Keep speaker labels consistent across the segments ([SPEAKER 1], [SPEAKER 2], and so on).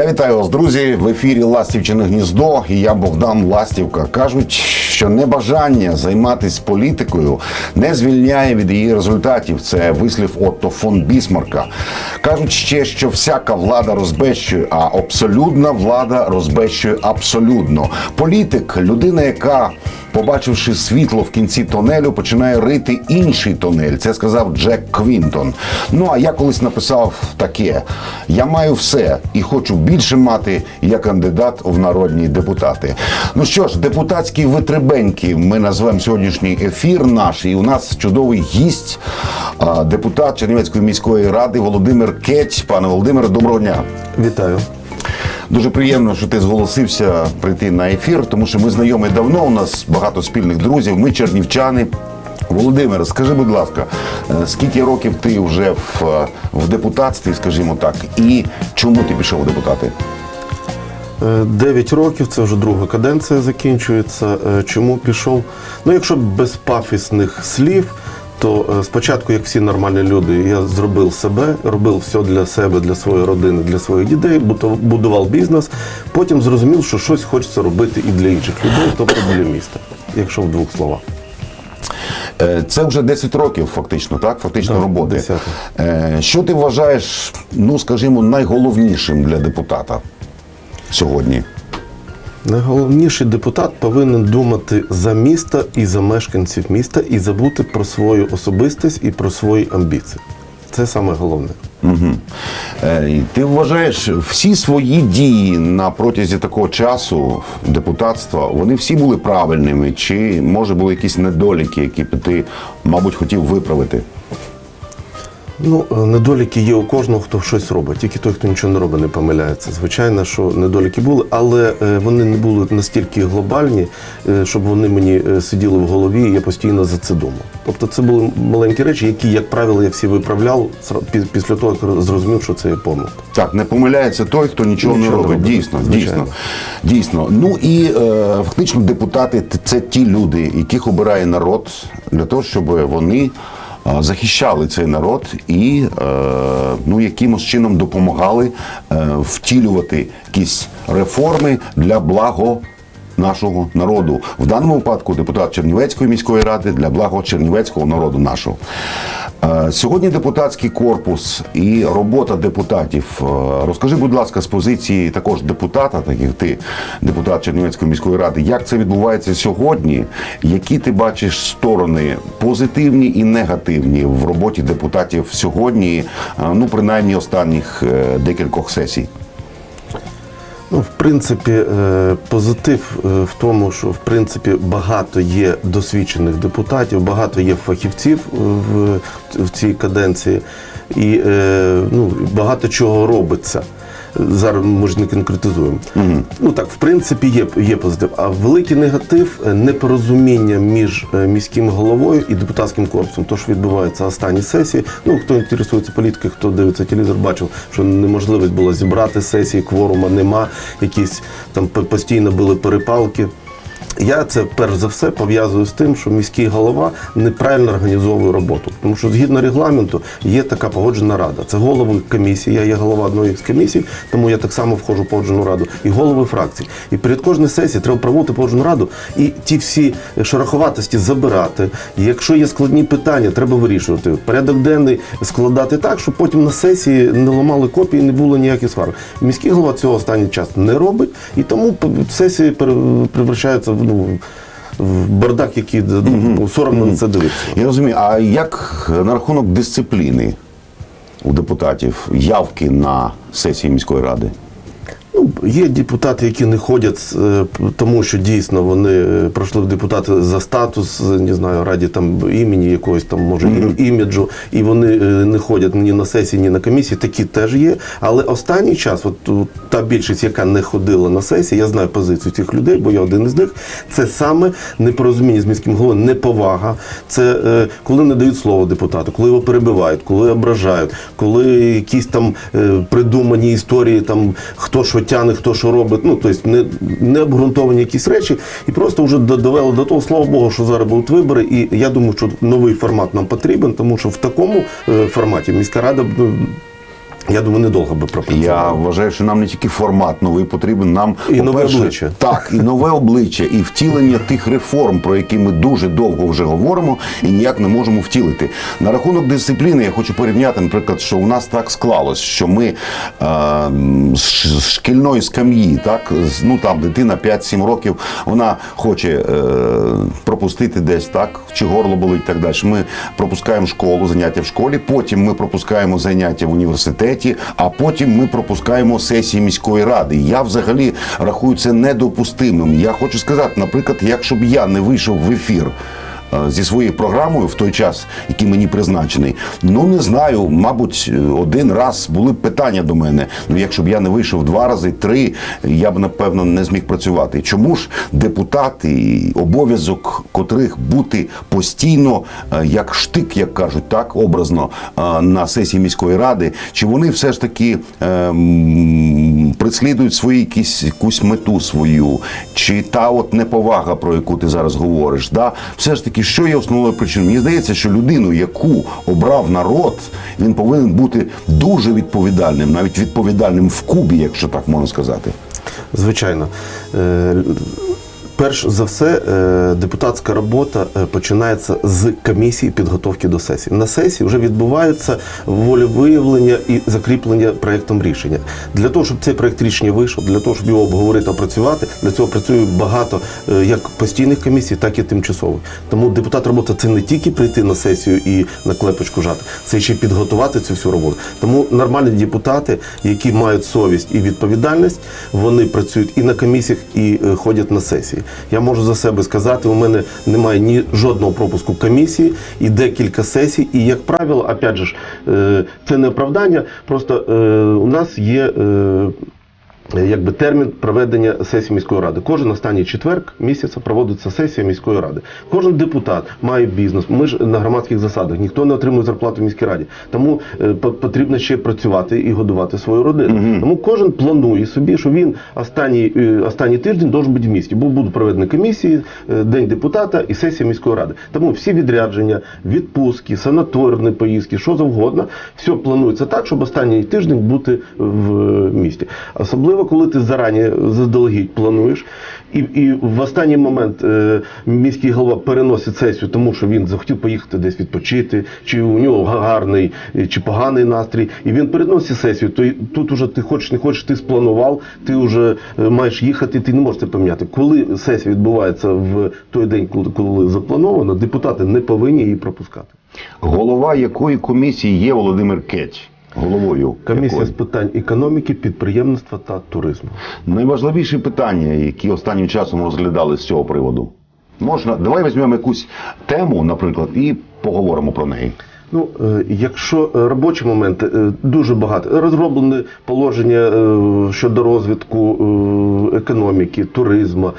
[SPEAKER 1] Я вітаю вас, друзі. В ефірі Ластівчине гніздо. І я Богдан Ластівка. Кажуть, що небажання займатися політикою не звільняє від її результатів. Це вислів Отто фон Бісмарка. Кажуть ще, що всяка влада розбещує, а абсолютна влада розбещує абсолютно. Політик людина, яка побачивши світло в кінці тонелю, починає рити інший тонель. Це сказав Джек Квінтон. Ну а я колись написав таке: я маю все і хочу більше мати як кандидат в народні депутати. Ну що ж, депутатські витребеньки, ми назвемо сьогоднішній ефір наш, і у нас чудовий гість, депутат Чернівецької міської ради Володимир Кеть. Пане Володимире, доброго дня.
[SPEAKER 2] Вітаю.
[SPEAKER 1] Дуже приємно, що ти зголосився прийти на ефір, тому що ми знайомі давно. У нас багато спільних друзів. Ми чернівчани. Володимир, скажи, будь ласка, е, скільки років ти вже в, е, в депутатстві, скажімо так, і чому ти пішов у депутати?
[SPEAKER 2] Е, Дев'ять років, це вже друга каденція закінчується. Чому пішов? Ну, якщо без пафісних слів, то е, спочатку, як всі нормальні люди, я зробив себе, робив все для себе, для своєї родини, для своїх дітей, будував бізнес. Потім зрозумів, що щось хочеться робити і для інших людей, тобто для міста, якщо в двох словах.
[SPEAKER 1] Е, Це вже 10 років, фактично, так? Фактично
[SPEAKER 2] Так,
[SPEAKER 1] роботи.
[SPEAKER 2] 10.
[SPEAKER 1] Е, Що ти вважаєш, ну скажімо, найголовнішим для депутата сьогодні?
[SPEAKER 2] Найголовніший депутат повинен думати за місто і за мешканців міста і забути про свою особистість і про свої амбіції. Це саме головне.
[SPEAKER 1] Угу. Е, ти вважаєш, всі свої дії на протязі такого часу депутатства, вони всі були правильними, чи може були якісь недоліки, які б ти, мабуть, хотів виправити?
[SPEAKER 2] Ну, е, недоліки є у кожного, хто щось робить. Тільки той, хто нічого не робить, не помиляється. Звичайно, що недоліки були, але е, вони не були настільки глобальні, е, щоб вони мені сиділи в голові, і я постійно за це думав. Тобто це були маленькі речі, які, як правило, я всі виправляв після того, як зрозумів, що це є помилка.
[SPEAKER 1] Так, не помиляється той, хто нічого,
[SPEAKER 2] Нічого
[SPEAKER 1] не робить.
[SPEAKER 2] робить,
[SPEAKER 1] Дійсно,
[SPEAKER 2] звичайно.
[SPEAKER 1] дійсно, дійсно. Ну і е, фактично депутати це ті люди, яких обирає народ для того, щоб вони захищали цей народ і е, ну, якимось чином допомагали е, втілювати якісь реформи для благо. Нашого народу в даному випадку депутат Чернівецької міської ради для благо чернівецького народу нашого. Е, Сьогодні депутатський корпус і робота депутатів. Е, Розкажи, будь ласка, з позиції також депутата, так як ти депутат Чернівецької міської ради, як це відбувається сьогодні? Які ти бачиш сторони позитивні і негативні в роботі депутатів сьогодні? е, Ну, принаймні останніх декількох сесій.
[SPEAKER 2] Ну, в принципі, е, позитив е, в тому, що в принципі багато є досвідчених депутатів, багато є фахівців е, в, цій каденції, і ну, багато чого робиться. Зараз ми ж не конкретизуємо. Ну так, в принципі, є, є позитив. А великий негатив е, непорозуміння між е, міським головою і депутатським корпусом. То, що відбувається останні сесії. Ну хто інтересується політикою, хто дивиться телевізор, бачив, що неможливість було зібрати сесії, кворума нема, якісь там постійно були перепалки. Я це перш за все пов'язую з тим, що міський голова неправильно організовує роботу. Тому що згідно регламенту є така погоджена рада. Це голови комісії. Я є голова одної з комісій, тому я так само входжу в погоджену раду, і голови фракцій. І перед кожною сесією треба проводити погоджену раду і ті всі шероховатості забирати. І якщо є складні питання, треба вирішувати. Порядок денний складати так, щоб потім на сесії не ламали копії, не було ніяких сварок. Міський голова цього останній час не робить, і тому сесії превращаються в, ну, в бардак, який ну, соромно на це дивитися.
[SPEAKER 1] Я розумію, а як на рахунок дисципліни у депутатів, явки на сесії міської ради?
[SPEAKER 2] Ну, є депутати, які не ходять, е, тому що дійсно вони е, пройшли в депутати за статус, не знаю, раді там імені якогось там, може, іміджу, і вони е, не ходять ні на сесії, ні на комісії. Такі теж є. Але останній час, от та більшість, яка не ходила на сесії, я знаю позицію цих людей, бо я один із них. Це саме непорозуміння з міським головою, неповага. Це е, коли не дають слово депутату, коли його перебивають, коли ображають, коли якісь там е, придумані історії, там хто що тяне, хто що робить. Ну тобто не, не обґрунтовані якісь речі, і просто вже довело до того, слава Богу, що зараз будуть вибори. І я думаю, що новий формат нам потрібен, тому що в такому е, форматі міська рада ну, Я думаю, недовго би пропрацювали.
[SPEAKER 1] Я вважаю, що нам не тільки формат новий потрібен, нам
[SPEAKER 2] І нове обличчя.
[SPEAKER 1] Так, і нове обличчя, і втілення тих реформ, про які ми дуже довго вже говоримо і ніяк не можемо втілити. На рахунок дисципліни я хочу порівняти, наприклад, що у нас так склалось, що ми е, з шкільної скам'ї, так ну там дитина 5-7 років, вона хоче е, пропустити десь так, чи горло болить, так далі. Ми пропускаємо школу, заняття в школі, потім ми пропускаємо заняття в університеті, а потім ми пропускаємо сесії міської ради. Я взагалі рахую це недопустимим. Я хочу сказати, наприклад, якщо б я не вийшов в ефір. Е, Зі своєю програмою в той час, який мені призначений, ну не знаю, мабуть, один раз були б питання до мене. Ну, якщо б я не вийшов два рази, три, я б напевно не зміг працювати. Чому ж депутати, обов'язок котрих бути постійно, е, як штик, як кажуть, так образно е, на сесії міської ради, чи вони все ж таки е, м, преслідують свої якісь якусь мету свою, чи та от неповага, про яку ти зараз говориш, да? все ж таки, що є основною причиною? Мені здається, що людину, яку обрав народ, він повинен бути дуже відповідальним, навіть відповідальним в кубі, якщо так можна сказати.
[SPEAKER 2] Звичайно. Перш за все, е, депутатська робота е, починається з комісії підготовки до сесії. На сесії вже відбуваються волевиявлення і закріплення проєктом рішення. Для того, щоб цей проєкт рішення вийшов, для того, щоб його обговорити, опрацювати, для цього працює багато е, як постійних комісій, так і тимчасових. Тому депутат робота це не тільки прийти на сесію і на клепочку жати, це ще підготувати цю всю роботу. Тому нормальні депутати, які мають совість і відповідальність, вони працюють і на комісіях, і ходять на сесії. Я можу за себе сказати, у мене немає ні жодного пропуску комісії і декілька сесій. І як правило, опять же, е, це не оправдання. Просто е, у нас є. Е, Якби термін проведення сесії міської ради. Кожен останній четверг місяця проводиться сесія міської ради. Кожен депутат має бізнес. Ми ж на громадських засадах. Ніхто не отримує зарплату в міській раді. Тому е, по- потрібно ще працювати і годувати свою родину. Тому кожен планує собі, що він останній, е, останній тиждень должен бути в місті. Бо будуть проведені комісії, день депутата і сесія міської ради. Тому всі відрядження, відпустки, санаторні поїздки, що завгодно, все планується так, щоб останній тиждень бути в місті. Особливо, коли ти зарані заздалегідь плануєш, і, і в останній момент е, міський голова переносить сесію, тому що він захотів поїхати десь відпочити, чи у нього гарний е, чи поганий настрій, і він переносить сесію. То тут уже ти хочеш не хочеш, ти спланував, ти вже е, маєш їхати, ти не можеш це поміняти. Коли сесія відбувається в той день, коли заплановано, депутати не повинні її пропускати.
[SPEAKER 1] Голова якої комісії є Володимир Кеть? Головою
[SPEAKER 2] Комісія
[SPEAKER 1] якої?
[SPEAKER 2] з питань економіки, підприємництва та туризму.
[SPEAKER 1] Найважливіші питання, які останнім часом розглядали з цього приводу. Можна, давай візьмемо якусь тему, наприклад, і поговоримо про неї.
[SPEAKER 2] Ну, е, якщо робочі моменти е, дуже багато, розроблені положення е, щодо розвитку економіки, туризму,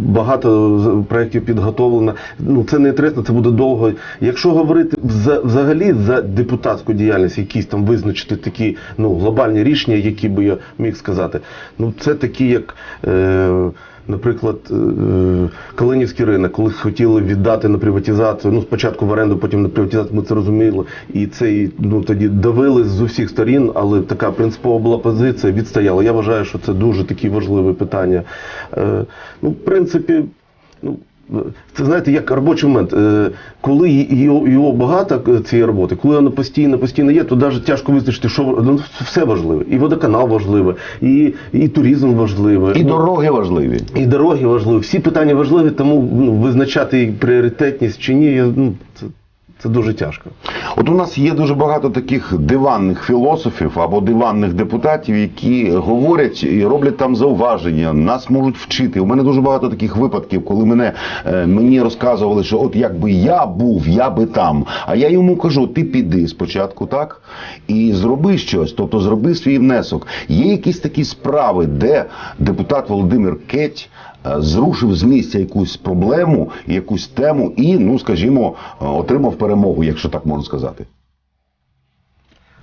[SPEAKER 2] багато проєктів підготовлено. Ну це не інтересно, це буде довго. Якщо говорити вза- взагалі за депутатську діяльність, якісь там визначити такі ну глобальні рішення, які би я міг сказати, ну це такі, як. Наприклад, е, Калинівський ринок, коли хотіли віддати на приватизацію, ну спочатку в оренду, потім на приватизацію, ми це розуміли. І це ну тоді давили з усіх сторін, але така принципова була позиція, відстояла. Я вважаю, що це дуже такі важливі питання. Е, Ну, в принципі, ну. Це знаєте, як робочий момент. Е, Коли його, його багато е, цієї роботи, коли воно постійно, постійно є, то навіть тяжко визначити, що ну, все важливе. І водоканал важливе, і, і туризм важливий.
[SPEAKER 1] І
[SPEAKER 2] Ну,
[SPEAKER 1] дороги важливі.
[SPEAKER 2] і дороги важливі, всі питання важливі, тому ну, визначати пріоритетність чи ні, я, ну, це, це дуже тяжко.
[SPEAKER 1] От у нас є дуже багато таких диванних філософів або диванних депутатів, які говорять і роблять там зауваження, нас можуть вчити. У мене дуже багато таких випадків, коли мене е, мені розказували, що от якби я був, я би там. А я йому кажу: ти піди спочатку, так і зроби щось, тобто зроби свій внесок. Є якісь такі справи, де депутат Володимир Кеть. Е, Зрушив з місця якусь проблему, якусь тему і, ну скажімо, е, отримав перемогу, якщо так можна сказати.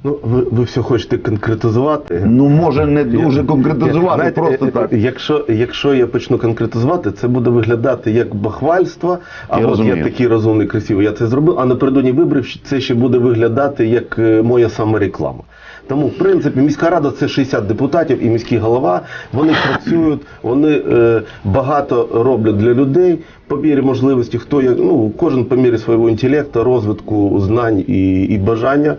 [SPEAKER 2] Ну, ви, ви все хочете конкретизувати.
[SPEAKER 1] Ну, може, не дуже конкретизувати,
[SPEAKER 2] Знаєте,
[SPEAKER 1] просто так.
[SPEAKER 2] Якщо, якщо я почну конкретизувати, це буде виглядати як бахвальство, а
[SPEAKER 1] Я
[SPEAKER 2] от
[SPEAKER 1] розумію.
[SPEAKER 2] я такий розумний, красивий, я це зробив, а напередодні виборів це ще буде виглядати як е, моя самореклама. Тому, в принципі, міська рада це 60 депутатів і міський голова. Вони працюють, вони е, багато роблять для людей по мірі можливості. Хто як ну кожен по мірі свого інтелекту, розвитку знань і, і бажання.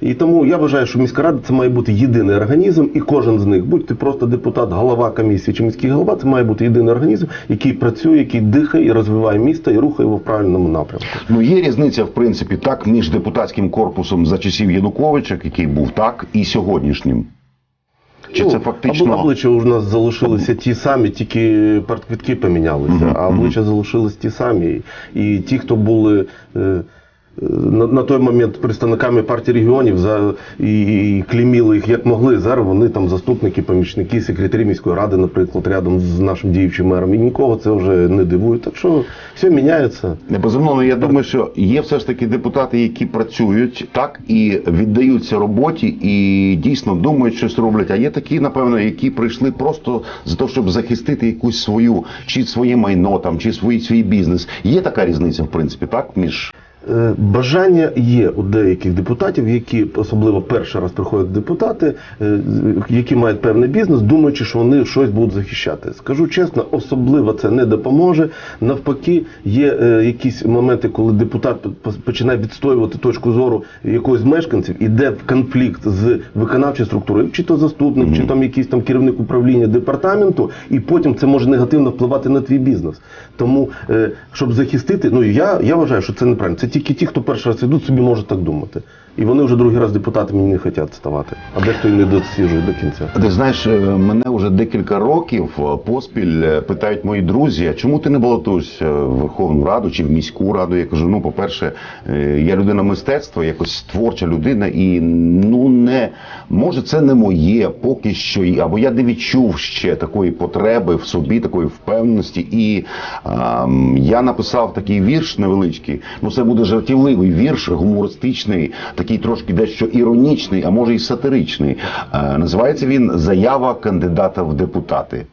[SPEAKER 2] І тому я вважаю, що міська рада це має бути єдиний організм, і кожен з них, будь ти просто депутат, голова комісії чи міський голова, це має бути єдиний організм, який працює, який дихає і розвиває місто і рухає його в правильному напрямку.
[SPEAKER 1] Ну є різниця, в принципі, так між депутатським корпусом за часів Януковича, який був так, і сьогоднішнім. Чи це
[SPEAKER 2] Ну,
[SPEAKER 1] фактично
[SPEAKER 2] або обличчя у нас залишилися ті самі, тільки партквитки помінялися,
[SPEAKER 1] Мгм,
[SPEAKER 2] а обличчя залишились ті самі. І ті, хто були. е, На, на той момент представниками партії регіонів за і, і клейміли їх як могли. Зараз вони там заступники, помічники, секретарі міської ради, наприклад, рядом з нашим діючим мером. І нікого це вже не дивує. Так що все міняється.
[SPEAKER 1] Не безумовно, я думаю, що є все ж таки депутати, які працюють так і віддаються роботі, і дійсно думають, щось роблять. А є такі, напевно, які прийшли просто за те, щоб захистити якусь свою чи своє майно там, чи свій свій бізнес. Є така різниця, в принципі, так між
[SPEAKER 2] Бажання є у деяких депутатів, які особливо перший раз приходять депутати, е, які мають певний бізнес, думаючи, що вони щось будуть захищати. Скажу чесно, особливо це не допоможе. Навпаки, є е, якісь моменти, коли депутат починає відстоювати точку зору якогось з мешканців, іде в конфлікт з виконавчою структурою, чи то заступник, чи там якийсь там керівник управління департаменту, і потім це може негативно впливати на твій бізнес. Тому, е, щоб захистити, ну я, я вважаю, що це неправильно. Це тільки ті, хто перший раз йдуть, собі можуть так думати. І вони вже другий раз депутатами не хочуть ставати, а дехто і не досіжує до кінця.
[SPEAKER 1] Ти знаєш, е, мене вже декілька років е, поспіль е, питають мої друзі, а чому ти не балотуєшся в Верховну Раду чи в міську раду? Я кажу, ну, по-перше, я людина мистецтва, якось творча людина, і ну не може це не моє поки що, або я не відчув ще такої потреби в собі, такої впевненості. І ем, я написав такий вірш невеличкий. Ну, це буде жартівливий вірш, гумористичний, трошки дещо іронічний, а може і сатиричний. Е, називається він Заява кандидата в депутати.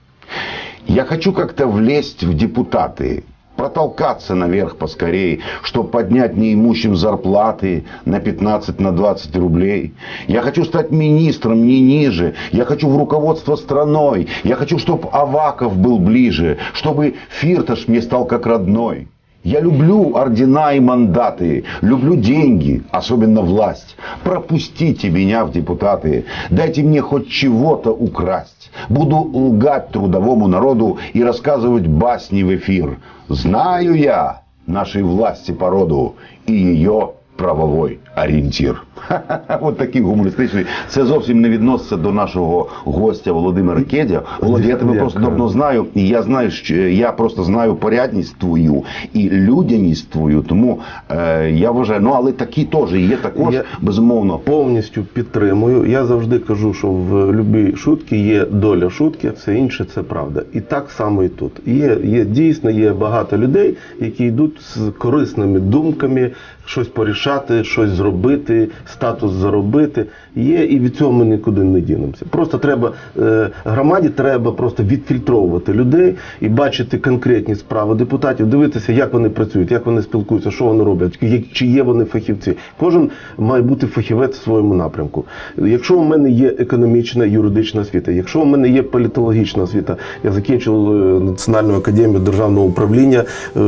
[SPEAKER 1] Я хочу как-то влезть в депутаты, протолкаться наверх поскорей, чтобы поднять неимущим зарплаты на 15, на 20 рублей. Я хочу стать министром не ниже. Я хочу в руководство страной. Я хочу, чтобы Аваков был ближе, чтобы Фирташ мне стал как родной. Я люблю ордена и мандаты, люблю деньги, особенно власть. Пропустите меня в депутаты, дайте мне хоть чего-то украсть. Буду лгать трудовому народу и рассказывать басни в эфир. Знаю я нашей власти породу и ее правовой орієнтір. От такий гумористичний. Це зовсім не відноситься до нашого гостя Володимира Кедя. Володя, я тебе
[SPEAKER 2] Дякую.
[SPEAKER 1] просто давно знаю, і я знаю, що я просто знаю порядність твою і людяність твою. Тому е, я вважаю, ну але такі теж є також,
[SPEAKER 2] Я-
[SPEAKER 1] безумовно.
[SPEAKER 2] Повністю підтримую. Я завжди кажу, що в любій шутці є доля шутки, все інше це правда. І так само і тут. Є, є дійсно є багато людей, які йдуть з корисними думками, щось порішати, щось зробити, статус заробити. Є і від цього ми нікуди не дінемося. Просто треба е, громаді треба просто відфільтровувати людей і бачити конкретні справи депутатів, дивитися, як вони працюють, як вони спілкуються, що вони роблять, чи є вони фахівці. Кожен має бути фахівець в своєму напрямку. Якщо у мене є економічна юридична освіта, якщо у мене є політологічна освіта, я закінчив е, Національну академію державного управління, е,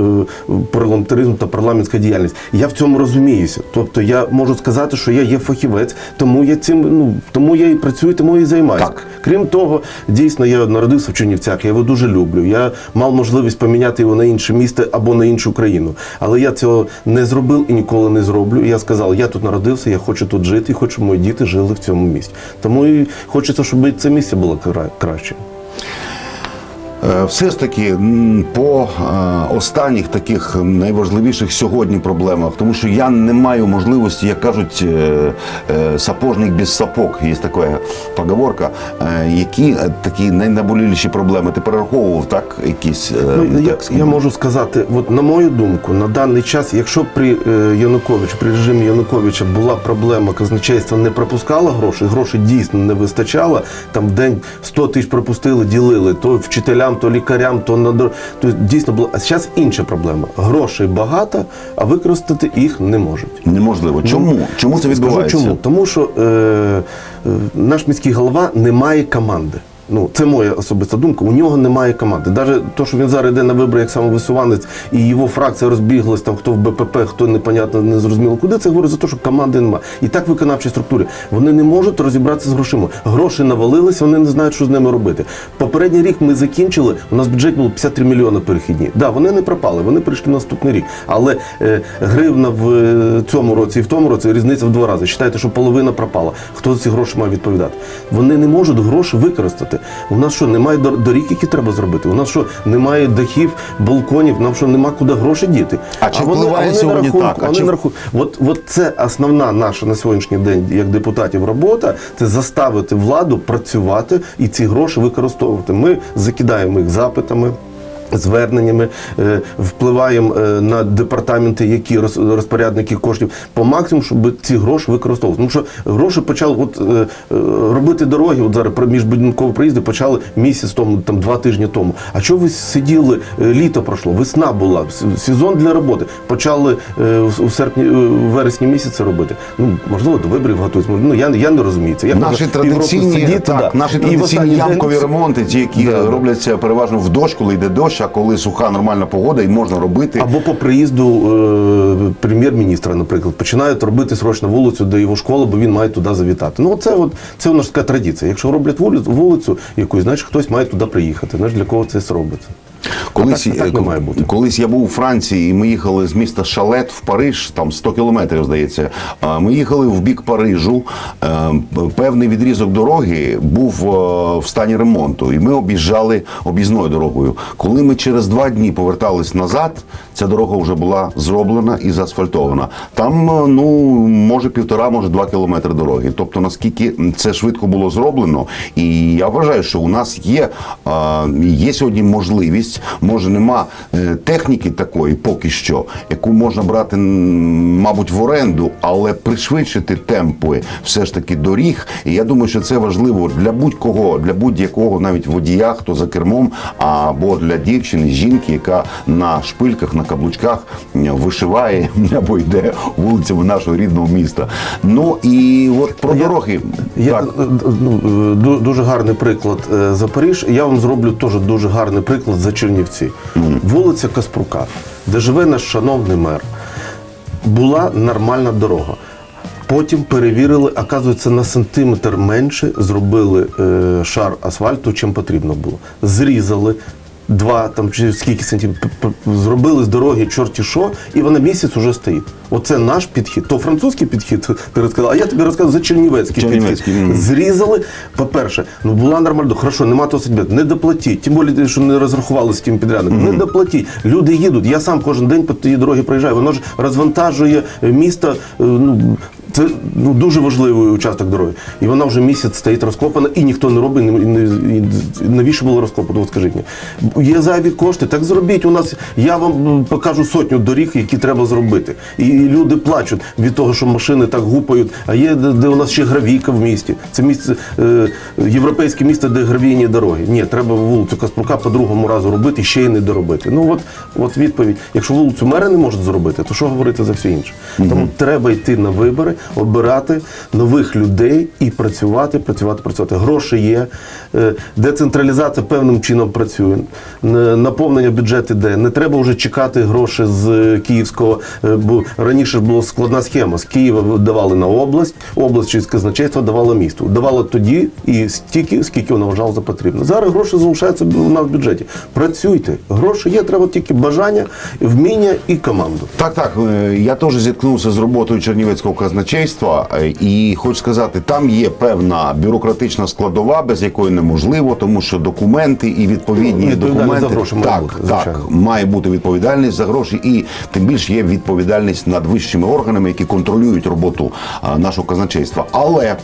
[SPEAKER 2] парламентаризм та парламентська діяльність. Я в цьому розуміюся. Тобто я можу сказати, що я є фахівець, тому я цим ну тому я і працюю, тому і займаюся.
[SPEAKER 1] Так.
[SPEAKER 2] Крім того, дійсно я народився в Чернівцях, я його дуже люблю. Я мав можливість поміняти його на інше місто або на іншу країну. Але я цього не зробив і ніколи не зроблю. Я сказав, я тут народився, я хочу тут жити, і хочу, щоб мої діти жили в цьому місті. Тому і хочеться, щоб це місце було кра- краще.
[SPEAKER 1] Е, Все ж таки по е, останніх таких найважливіших сьогодні проблемах, тому що я не маю можливості, як кажуть, е, сапожник без сапог, є така поговорка, які такі найнаболіліші проблеми ти перераховував, так? Якісь
[SPEAKER 2] Ну, я, я можу сказати, от на мою думку, на даний час, якщо при Януковичу, при режимі Януковича була проблема, казначейство не пропускало гроші, грошей дійсно не вистачало. Там в день 100 тисяч пропустили, ділили, то вчителям вчителям, то лікарям, то на дор- то дійсно було. А зараз інша проблема. Грошей багато, а використати їх не можуть.
[SPEAKER 1] Неможливо. Чому? Чому це
[SPEAKER 2] Скажу чому? Тому що е, е, наш міський голова не має команди. Ну, це моя особиста думка. У нього немає команди. Навіть то, що він зараз йде на вибори як самовисуванець, і його фракція розбіглась, там хто в БПП, хто непонятно, не зрозуміло куди. Це говорить за те, що команди немає. І так виконавчі структури. Вони не можуть розібратися з грошима. Гроші навалились, вони не знають, що з ними робити. Попередній рік ми закінчили. У нас бюджет був 53 мільйони перехідні. Да, вони не пропали, вони прийшли наступний рік. Але е, гривна в е, цьому році і в тому році різниця в два рази. Читайте, що половина пропала. Хто за ці гроші має відповідати? Вони не можуть гроші використати. У нас що, немає доріг, які треба зробити? У нас що, немає дахів, балконів, нам що нема куди гроші діти.
[SPEAKER 1] А чи
[SPEAKER 2] вони-
[SPEAKER 1] впливає
[SPEAKER 2] вони
[SPEAKER 1] сьогодні
[SPEAKER 2] рахунку,
[SPEAKER 1] так? А
[SPEAKER 2] вони
[SPEAKER 1] чи-
[SPEAKER 2] рахунку. От, от це основна наша на сьогоднішній день як депутатів робота це заставити владу працювати і ці гроші використовувати. Ми закидаємо їх запитами. Зверненнями е, впливаємо е, на департаменти, які роз- розпорядники коштів по максимуму, щоб ці гроші використовувати. Тому що гроші почали от, е, робити дороги. От зараз про міжбудинкові проїзди почали місяць тому, там два тижні тому. А чого ви сиділи? Літо пройшло, весна була, сезон для роботи. Почали у- серпні, у вересні місяці робити. Ну можливо, до виборів готуються. Ну я, я не розумію це. Як
[SPEAKER 1] Наші традиційні,
[SPEAKER 2] сидіти,
[SPEAKER 1] так,
[SPEAKER 2] да.
[SPEAKER 1] наші традиційні
[SPEAKER 2] день
[SPEAKER 1] ямкові ремонти, ті, які
[SPEAKER 2] да.
[SPEAKER 1] робляться переважно в дощ, коли йде дощ, а коли суха нормальна погода і можна робити.
[SPEAKER 2] Або по приїзду е, прем'єр-міністра, наприклад, починають робити срочно вулицю до його школи, бо він має туди завітати. Ну, це от це у нас така традиція. Якщо роблять вулицю, вулицю якусь, значить хтось має туди приїхати. Знаєш, для кого це робиться?
[SPEAKER 1] Колись,
[SPEAKER 2] А так- а так не має бути.
[SPEAKER 1] колись я був у Франції, і ми їхали з міста Шалет в Париж, там 100 кілометрів, здається. Ми їхали в бік Парижу. Е, Певний відрізок дороги був е, в стані ремонту, і ми об'їжджали об'їзною дорогою. Коли ми через два дні повертались назад, ця дорога вже була зроблена і заасфальтована. Там, е, ну, може, півтора, може, два кілометри дороги. Тобто, наскільки це швидко було зроблено, і я вважаю, що у нас є, є сьогодні можливість, може нема е, техніки такої поки що, яку можна брати, мабуть, в оренду, але пришвидшити темпи все ж таки доріг. І я думаю, що це важливо для будь-кого, для будь-якого, навіть водія, хто за кермом, або для дівчини, жінки, яка на шпильках, на каблучках вишиває або йде вулицями нашого рідного міста. Ну і от про дороги.
[SPEAKER 2] Я,
[SPEAKER 1] так.
[SPEAKER 2] е, ну, е, ду- дуже гарний приклад Запоріж. Я вам зроблю теж дуже гарний приклад за Чернівці. Вулиця Каспрука, де живе наш шановний мер. Була нормальна дорога. Потім перевірили, оказується, на сантиметр менше зробили е, шар асфальту, чим потрібно було. Зрізали два там чи скільки сантиметрів, зробили з дороги чорті що, і вона місяць уже стоїть. Оце наш підхід. То французький підхід, ти розказав, а я тобі розказав за чернівецький,
[SPEAKER 1] Чернівецький,
[SPEAKER 2] підхід.
[SPEAKER 1] мгм.
[SPEAKER 2] Зрізали. По-перше, ну була нормальна, хорошо, нема того сантиметра, не доплатіть. Тим більше, що не розрахували з тим підрядником. Не доплатіть. Люди їдуть. Я сам кожен день по тій дорогі проїжджаю. Воно ж розвантажує місто. е, Ну, це ну, дуже важливий участок дороги. І вона вже місяць стоїть розкопана, і ніхто не робить. І, не- і, і навіщо було розкопано? От скажіть мені. Є зайві кошти, так зробіть. У нас я вам покажу сотню доріг, які треба зробити. І люди плачуть від того, що машини так гупають. А є де, де у нас ще гравійка в місті. Це місце е, європейське місто, де гравійні дороги. Ні, треба вулицю Каспрука по другому разу робити, ще й не доробити. Ну от, от відповідь. Якщо вулицю мери не можуть зробити, то що говорити за все інше? Тому треба йти на вибори, обирати нових людей і працювати, працювати, працювати. Гроші є, е, децентралізація певним чином працює, наповнення бюджету йде. Не треба вже чекати гроші з е, київського, е, бо раніше була складна схема. З Києва давали на область, область через казначейство давало місту. Давало тоді і стільки, скільки воно вважало за потрібне. Зараз гроші залишаються у нас в бюджеті. Працюйте. Гроші є, треба тільки бажання, вміння і команду.
[SPEAKER 1] Так, так. Я теж зіткнувся з роботою Чернівецького казначейства, е, і хочу сказати, там є певна бюрократична складова, без якої неможливо, тому що документи і відповідні
[SPEAKER 2] Ну,
[SPEAKER 1] документи
[SPEAKER 2] за гроші має
[SPEAKER 1] так,
[SPEAKER 2] бути,
[SPEAKER 1] так, має бути відповідальність за гроші, і тим більше є відповідальність над вищими органами, які контролюють роботу нашого казначейства. Але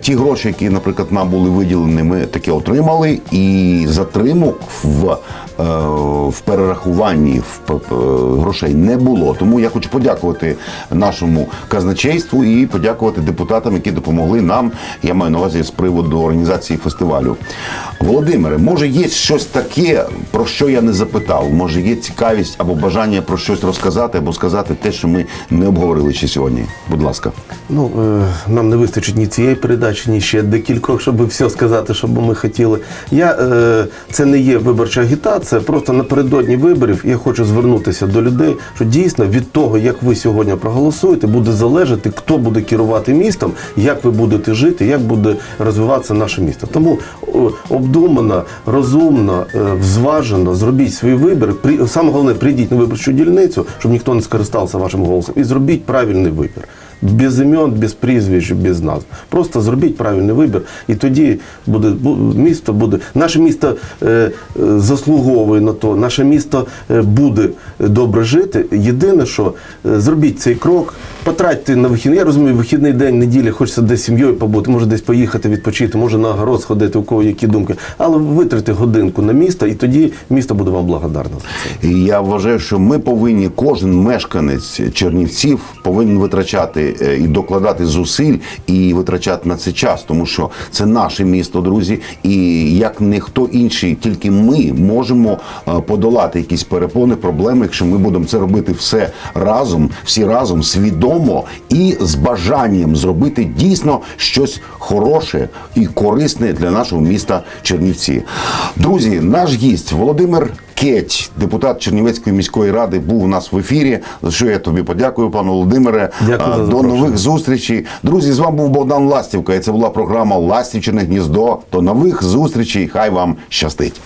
[SPEAKER 1] Ті гроші, які, наприклад, нам були виділені, ми таки отримали, і затримок в, е, в перерахуванні п- грошей не було. Тому я хочу подякувати нашому казначейству і подякувати депутатам, які допомогли нам. Я маю на увазі з приводу організації фестивалю. Володимире, може, є щось таке, про що я не запитав? Може, є цікавість або бажання про щось розказати, або сказати те, що ми не обговорили ще сьогодні. Будь ласка.
[SPEAKER 2] Ну, е, нам не вистачить ні цієї передачі, ні ще декількох, щоб все сказати, що ми хотіли. Я, е, це не є виборча агітація, просто напередодні виборів я хочу звернутися до людей, що дійсно від того, як ви сьогодні проголосуєте, буде залежати, хто буде керувати містом, як ви будете жити, як буде розвиватися наше місто. Тому обдумано, розумно, е, взважено зробіть свій вибір. При, саме головне, прийдіть на виборчу дільницю, щоб ніхто не скористався вашим голосом, і зробіть правильний вибір. Без імен, без прізвищ, без назв. Просто зробіть правильний вибір, і тоді буде місто буде. Наше місто е, заслуговує на то, наше місто е, буде добре жити. Єдине, що е, зробіть цей крок, потратьте на вихідний. Я розумію, вихідний день, неділя, хочеться десь сім'єю побути, може десь поїхати відпочити, може на огород сходити, у кого які думки. Але витратьте годинку на місто, і тоді місто буде вам благодарне за це.
[SPEAKER 1] Я вважаю, що ми повинні, кожен мешканець Чернівців повинен витрачати і докладати зусиль і витрачати на це час, тому що це наше місто, друзі. І як ніхто інший, тільки ми можемо е, подолати якісь перепони, проблеми, якщо ми будемо це робити все разом, всі разом, свідомо і з бажанням зробити дійсно щось хороше і корисне для нашого міста Чернівці. Друзі, наш гість Володимир. Кеть, депутат Чернівецької міської ради, був у нас в ефірі. За що я тобі подякую, пане Володимире.
[SPEAKER 2] Дякую
[SPEAKER 1] До нових зустрічей. Друзі, з вами був Богдан Ластівка. І це була програма Ластівчине гніздо. До нових зустрічей. Хай вам щастить.